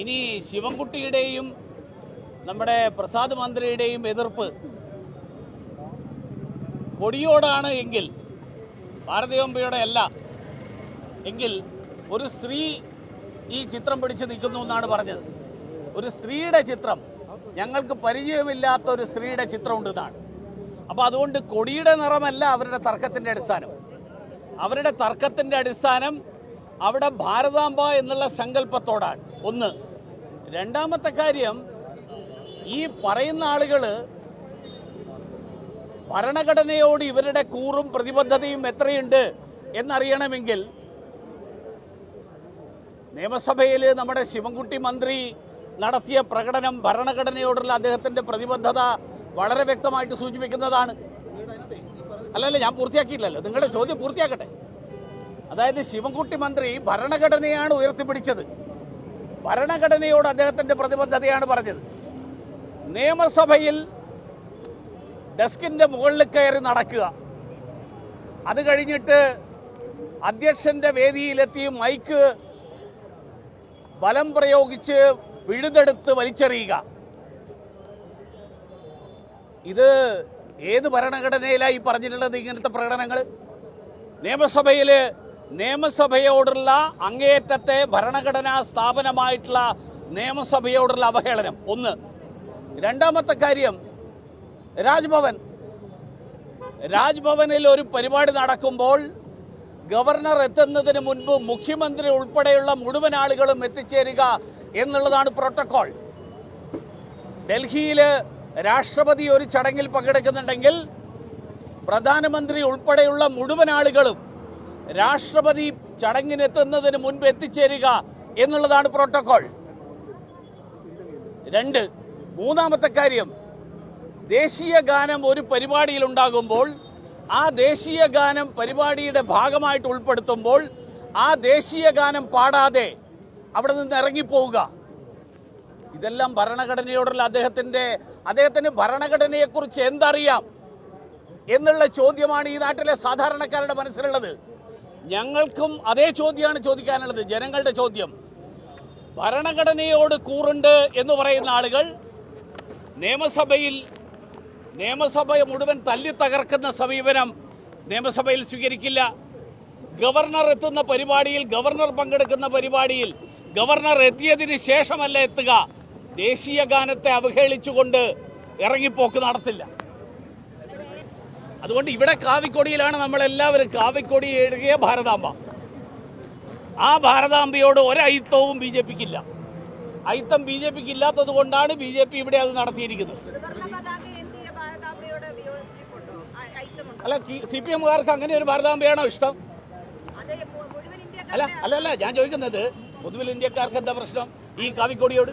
ഇനി ശിവൻകുട്ടിയുടെയും നമ്മുടെ പ്രസാദ് മന്ത്രിയുടെയും എതിർപ്പ് കൊടിയോടാണ് എങ്കിൽ ഭാരതീയമ്പയുടെ അല്ല എങ്കിൽ ഒരു സ്ത്രീ ഈ ചിത്രം പിടിച്ച് നിൽക്കുന്നു എന്നാണ് പറഞ്ഞത്. ഒരു സ്ത്രീയുടെ ചിത്രം ഞങ്ങൾക്ക് പരിചയമില്ലാത്ത ഒരു സ്ത്രീയുടെ ചിത്രമുണ്ട് എന്നാണ് അപ്പോൾ അതുകൊണ്ട് കൊടിയുടെ നിറമല്ല അവരുടെ തർക്കത്തിന്റെ അടിസ്ഥാനം. അവരുടെ തർക്കത്തിന്റെ അടിസ്ഥാനം അവിടെ ഭാരതാംബ എന്നുള്ള സങ്കല്പത്തോടാണ്. ഒന്ന്. രണ്ടാമത്തെ കാര്യം ഈ പറയുന്ന ആളുകൾ ഭരണഘടനയോട് ഇവരുടെ കൂറും പ്രതിബദ്ധതയും എത്രയുണ്ട് എന്നറിയണമെങ്കിൽ നിയമസഭയിൽ നമ്മുടെ ശിവൻകുട്ടി മന്ത്രി നടത്തിയ പ്രകടനം ഭരണഘടനയോടുള്ള അദ്ദേഹത്തിന്റെ പ്രതിബദ്ധത വളരെ വ്യക്തമായിട്ട് സൂചിപ്പിക്കുന്നതാണ്. അല്ലല്ല ഞാൻ പൂർത്തിയാക്കിയില്ലല്ലോ നിങ്ങളുടെ ചോദ്യം പൂർത്തിയാക്കട്ടെ. അതായത് ശിവൻകുട്ടി മന്ത്രി ഭരണഘടനയാണ് ഉയർത്തിപ്പിടിച്ചത്. ഭരണഘടനയോട് അദ്ദേഹത്തിന്റെ പ്രതിബദ്ധതയാണ് പറഞ്ഞത്. നിയമസഭയിൽ ഡെസ്കിന്റെ മുകളിൽ കയറി നടക്കുക. അത് കഴിഞ്ഞിട്ട് അധ്യക്ഷന്റെ വേദിയിലെത്തി മൈക്ക് ബലം പ്രയോഗിച്ച് പിഴുതെടുത്ത് വലിച്ചെറിയുക. ഇത് ഏത് ഭരണഘടനയിലായി പറഞ്ഞിട്ടുള്ളത് ഇങ്ങനത്തെ പ്രകടനങ്ങൾ നിയമസഭയിൽ നിയമസഭയോടുള്ള അങ്ങേയറ്റത്തെ ഭരണഘടനാ സ്ഥാപനമായിട്ടുള്ള നിയമസഭയോടുള്ള അവഹേളനം. ഒന്ന്. രണ്ടാമത്തെ കാര്യം രാജ്ഭവൻ. രാജ്ഭവനിൽ ഒരു പരിപാടി നടക്കുമ്പോൾ ഗവർണർ എത്തുന്നതിന് മുൻപ് മുഖ്യമന്ത്രി ഉൾപ്പെടെയുള്ള മുഴുവൻ ആളുകളും എത്തിച്ചേരുക എന്നുള്ളതാണ് പ്രോട്ടോകോൾ. ഡൽഹിയിൽ രാഷ്ട്രപതി ഒരു ചടങ്ങിൽ പങ്കെടുക്കുന്നുണ്ടെങ്കിൽ പ്രധാനമന്ത്രി ഉൾപ്പെടെയുള്ള മുഴുവൻ ആളുകളും രാഷ്ട്രപതി ചടങ്ങിനെത്തുന്നതിന് മുൻപ് എത്തിച്ചേരുക എന്നുള്ളതാണ് പ്രോട്ടോകോൾ. രണ്ട് മൂന്നാമത്തെ കാര്യം ദേശീയ ഗാനം ഒരു പരിപാടിയിൽ ഉണ്ടാകുമ്പോൾ ആ ദേശീയ ഗാനം പരിപാടിയുടെ ഭാഗമായിട്ട് ഉൾപ്പെടുത്തുമ്പോൾ ആ ദേശീയ ഗാനം പാടാതെ അവിടെ നിന്ന് ഇറങ്ങിപ്പോവുക. ഇതെല്ലാം ഭരണഘടനയോടുള്ള അദ്ദേഹത്തിന്റെ അദ്ദേഹത്തിന് ഭരണഘടനയെക്കുറിച്ച് എന്തറിയാം എന്നുള്ള ചോദ്യമാണ് ഈ നാട്ടിലെ സാധാരണക്കാരുടെ മനസ്സിലുള്ളത്. ഞങ്ങൾക്കും അതേ ചോദ്യമാണ് ചോദിക്കാനുള്ളത് ജനങ്ങളുടെ ചോദ്യം. ഭരണഘടനയോട് കൂറുണ്ട് എന്ന് പറയുന്ന ആളുകൾ നിയമസഭയിൽ നിയമസഭ മുഴുവൻ തല്ലി തകർക്കുന്ന സമീപനം നിയമസഭയിൽ സ്വീകരിക്കില്ല. ഗവർണർ എത്തുന്ന പരിപാടിയിൽ ഗവർണർ പങ്കെടുക്കുന്ന പരിപാടിയിൽ ഗവർണർ എത്തിയതിന് ശേഷമല്ല എത്തുക. ദേശീയ ഗാനത്തെ അവഹേളിച്ചുകൊണ്ട് ഇറങ്ങിപ്പോക്ക് നടത്തില്ല. അതുകൊണ്ട് ഇവിടെ കാവിക്കൊടിയിലാണ് നമ്മളെല്ലാവരും. കാവിക്കൊടി എഴുതിയ ഭാരതാംബ. ആ ഭാരതാംബയോട് ഒരയിത്തവും ബി ജെ പിക്കില്ല. അയിത്തം ബി ജെ പിക്ക് ഇല്ലാത്തത് കൊണ്ടാണ് ബി ജെ പി ഇവിടെ അത് നടത്തിയിരിക്കുന്നത്? അല്ല സി പി എമ്മുകാർക്ക് അങ്ങനെ ഒരു ഭാരതാംബയാണോ ഇഷ്ടം? അല്ല അല്ല അല്ല ഞാൻ ചോദിക്കുന്നത് പൊതുവിൽ ഇന്ത്യക്കാർക്ക് എന്താ പ്രശ്നം? ഈ കാവിക്കൊടിയോട്?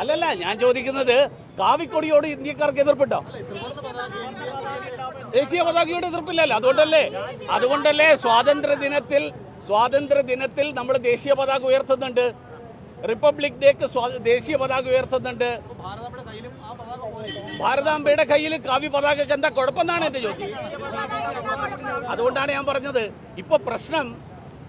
അല്ലല്ല ഞാൻ ചോദിക്കുന്നത് കാവിക്കൊടിയോട് ഇന്ത്യക്കാർക്ക് എതിർപ്പുണ്ടോ? ദേശീയ പതാകയോട് എതിർപ്പില്ലല്ലോ അതുകൊണ്ടല്ലേ? അതുകൊണ്ടല്ലേ സ്വാതന്ത്ര്യ ദിനത്തിൽ സ്വാതന്ത്ര്യ ദിനത്തിൽ നമ്മൾ ദേശീയ പതാക ഉയർത്തുന്നുണ്ട്. റിപ്പബ്ലിക് ഡേക്ക് ദേശീയ പതാക ഉയർത്തുന്നുണ്ട്. ഭാരതാംബയുടെ കയ്യിൽ കാവ്യ പതാകക്ക് എന്താ കുഴപ്പമെന്നാണ് എന്റെ ചോദ്യം. അതുകൊണ്ടാണ് ഞാൻ പറഞ്ഞത് ഇപ്പൊ പ്രശ്നം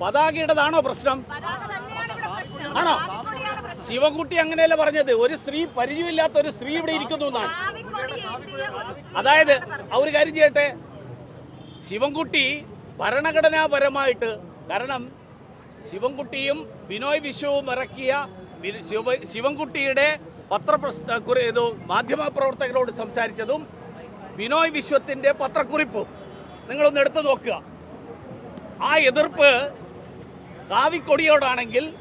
പതാകയുടേതാണോ പ്രശ്നം പതാക തന്നെയാണ് ഇവിടെ പ്രശ്നം. ആണോ? ശിവകുട്ടി ശിവൻകുട്ടി അങ്ങനെയല്ല പറഞ്ഞത്? ഒരു സ്ത്രീ പരിചയമില്ലാത്ത ഒരു സ്ത്രീ ഇവിടെ ഇരിക്കുന്നു എന്നാണ്. അതായത് ഒരു കാര്യം ചെയ്യട്ടെ? ശിവൻകുട്ടി ഭരണഘടനാപരമായിട്ട് കാരണം ശിവൻകുട്ടിയും ബിനോയ് വിശ്വവും ഇറക്കിയ ശിവ- ശിവൻകുട്ടിയുടെ ഇത് മാധ്യമ പ്രവർത്തകരോട് സംസാരിച്ചതും ബിനോയ് വിശ്വത്തിന്റെ പത്രക്കുറിപ്പും. നിങ്ങളൊന്ന് എടുത്തു നോക്കുക. ആ എതിർപ്പ് കാവിക്കൊടിയോടാണെങ്കിൽ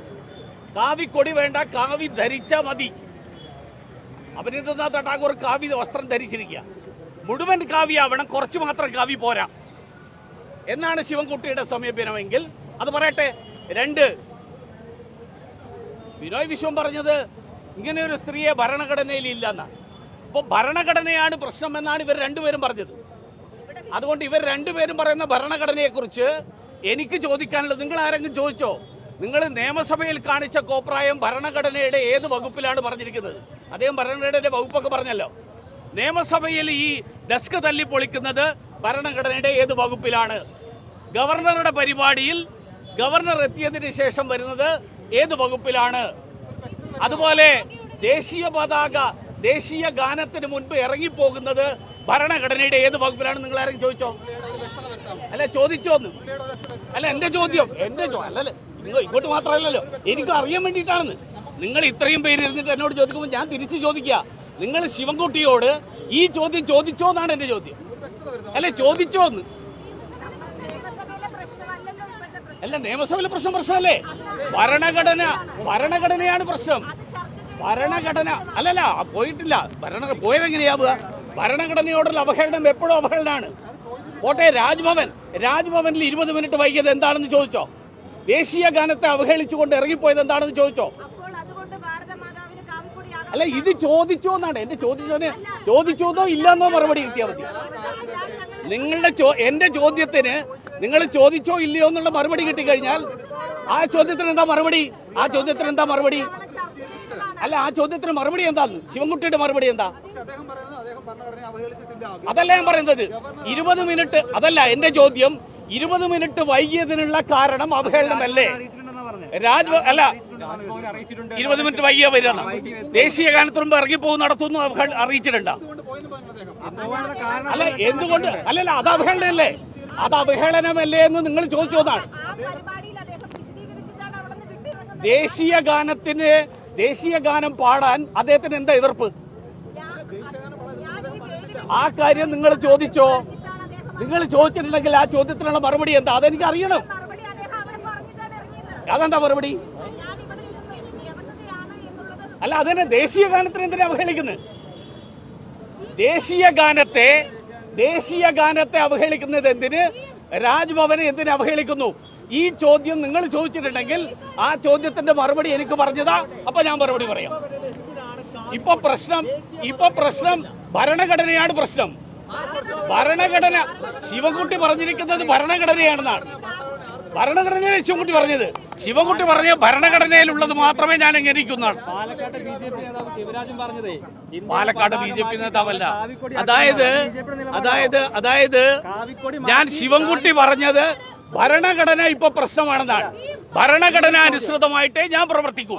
കാവിക്കൊടി വേണ്ട കാവി ധരിച്ച മതി. അഭിനന്ദനാഥ് ടാഗോർ കാവി വസ്ത്രം ധരിച്ചിരിക്കുക. മുഴുവൻ കാവ്യാവണം കുറച്ച് മാത്രം കാവി പോരാ. എന്നാണ് ശിവൻകുട്ടിയുടെ സമീപനമെങ്കിൽ? അത് പറയട്ടെ. രണ്ട്. ബിനോയ് വിശ്വം പറഞ്ഞത് ഇങ്ങനെ ഒരു സ്ത്രീയെ ഭരണഘടനയിൽ ഇല്ലെന്നാണ് അപ്പോൾ ഭരണഘടനയാണ് പ്രശ്നം എന്നാണ് ഇവർ രണ്ടുപേരും പറഞ്ഞത്. അതുകൊണ്ട് ഇവർ രണ്ടുപേരും പറയുന്ന ഭരണഘടനയെക്കുറിച്ച് എനിക്ക് ചോദിക്കാനുള്ളത് നിങ്ങൾ ആരെങ്കിലും ചോദിച്ചോ? നിങ്ങൾ നിയമസഭയിൽ കാണിച്ച കോപ്രായം ഭരണഘടനയുടെ ഏത് വകുപ്പിലാണ് പറഞ്ഞിരിക്കുന്നത്? അദ്ദേഹം ഭരണഘടനയുടെ വകുപ്പൊക്കെ പറഞ്ഞല്ലോ. നിയമസഭയിൽ ഈ ഡെസ്ക് തല്ലി പൊളിക്കുന്നത് ഭരണഘടനയുടെ ഏത് വകുപ്പിലാണ്? ഗവർണറുടെ പരിപാടിയിൽ ഗവർണർ എത്തിയതിന് ശേഷം വരുന്നത് ഏത് വകുപ്പിലാണ്? അതുപോലെ ദേശീയ പതാക ദേശീയ ഗാനത്തിന് മുൻപ് ഇറങ്ങിപ്പോകുന്നത് ഭരണഘടനയുടെ ഏത് വകുപ്പിലാണ് നിങ്ങൾ ആരെങ്കിലും ചോദിച്ചോ? അല്ല ചോദിച്ചോന്ന്. അല്ല എന്റെ ചോദ്യം. എന്റെ ചോ അല്ലല്ല. നിങ്ങൾ ഇങ്ങോട്ട് മാത്രമല്ലല്ലോ. എനിക്ക് അറിയാൻ വേണ്ടിയിട്ടാണെന്ന്. നിങ്ങൾ ഇത്രയും പേര് ഇരുന്നിട്ട് എന്നോട് ചോദിക്കുമ്പോൾ ഞാൻ തിരിച്ച് ചോദിക്കുക. നിങ്ങൾ ശിവൻകുട്ടിയോട് ഈ ചോദ്യം ചോദിച്ചോ എന്നാണ് എന്റെ ചോദ്യം. അല്ലെ ചോദിച്ചോ എന്ന്. അല്ല നിയമസഭയിലെ പ്രശ്നം പ്രശ്നമല്ലേ? ഭരണഘടന ഭരണഘടനയാണ് പ്രശ്നം. ഭരണഘടന അല്ലല്ല പോയിട്ടില്ല. ഭരണ പോയതെങ്ങനെയാവുക ഭരണഘടനയോടുള്ള അവഹേളനം എപ്പോഴും അവഹേളനാണ് പോട്ടെ രാജ്ഭവൻ. രാജ്ഭവനിൽ ഇരുപത് മിനിറ്റ് വൈകിയത് എന്താണെന്ന് ചോദിച്ചോ? ദേശീയ ഗാനത്തെ അവഹേളിച്ചുകൊണ്ട് ഇറങ്ങിപ്പോയത് എന്താണെന്ന് ചോദിച്ചോ? അല്ല ഇത് ചോദിച്ചോ എന്നാണ്. എന്റെ ചോദിച്ചോ ചോദിച്ചോന്നോ ഇല്ലെന്നോ മറുപടി കിട്ടിയാൽ മതി. നിങ്ങളുടെ ചോ എന്റെ ചോദ്യത്തിന് നിങ്ങൾ ചോദിച്ചോ ഇല്ലയോ എന്നുള്ള മറുപടി കിട്ടിക്കഴിഞ്ഞാൽ ആ ചോദ്യത്തിന് എന്താ മറുപടി? ആ ചോദ്യത്തിന് എന്താ മറുപടി? അല്ല ആ ചോദ്യത്തിന് മറുപടി എന്താന്ന് ശിവൻകുട്ടിയുടെ മറുപടി എന്താ? അതല്ല ഞാൻ പറയുന്നത്. ഇരുപത് മിനിറ്റ് അതല്ല എന്റെ ചോദ്യം. ഇരുപത് മിനിറ്റ് വൈകിയതിനുള്ള കാരണം അവഹേളനമല്ലേ? രാജ് അല്ല. ഇരുപത് മിനിറ്റ് വൈകിയ വരുന്ന ദേശീയ ഗാനത്തുമ്പ് ഇറങ്ങിപ്പോകും നടത്തുന്നു അറിയിച്ചിട്ടുണ്ട്. അറിയിച്ചിട്ടുണ്ടോ അല്ല എന്തുകൊണ്ട്? അല്ലല്ല അത് അവഹേളനല്ലേ അത് അവഹേളനമല്ലേ എന്ന് നിങ്ങൾ നിന്ന് ദേശീയ ഗാനത്തിന് ദേശീയ ഗാനം പാടാൻ അദ്ദേഹത്തിന് എന്താ എതിർപ്പ്? ആ കാര്യം നിങ്ങൾ ചോദിച്ചോ? നിങ്ങൾ ചോദിച്ചിട്ടുണ്ടെങ്കിൽ ആ ചോദ്യത്തിനുള്ള മറുപടി എന്താ? അതെനിക്ക് അറിയണം അതെന്താ മറുപടി? അല്ല അതന്നെ ദേശീയ ഗാനത്തിന് എന്തിനാ അവഹേളിക്കുന്നത് ദേശീയ ഗാനത്തെ ദേശീയ ഗാനത്തെ അവഹേളിക്കുന്നത് എന്തിന്? രാജ്ഭവനെ എന്തിനു അവഹേളിക്കുന്നു? ഈ ചോദ്യം നിങ്ങൾ ചോദിച്ചിട്ടുണ്ടെങ്കിൽ ആ ചോദ്യത്തിന്റെ മറുപടി എനിക്ക് പറഞ്ഞതാ. അപ്പൊ ഞാൻ മറുപടി പറയാം. ഇപ്പൊ പ്രശ്നം ഇപ്പൊ പ്രശ്നം ഭരണഘടനയാണ് പ്രശ്നം. ഭരണഘടന. ശിവകുട്ടി പറഞ്ഞിരിക്കുന്നത് ഭരണഘടനയാണെന്നാണ്. ഭരണഘടനയെ ശിവകുട്ടി പറഞ്ഞത്. ശിവകുട്ടി പറഞ്ഞ ഭരണഘടനയിലുള്ളത് മാത്രമേ ഞാൻ അംഗീകരിക്കുന്നതാണ് Palakkad B Palakkad J P നേതാവല്ല. അതായത് അതായത് അതായത് ഞാൻ ശിവൻകുട്ടി പറഞ്ഞത് ഭരണഘടന ഇപ്പൊ പ്രശ്നമാണെന്നാണ്. ഭരണഘടന അനുസൃതമായിട്ടേ ഞാൻ പ്രവർത്തിക്കൂ.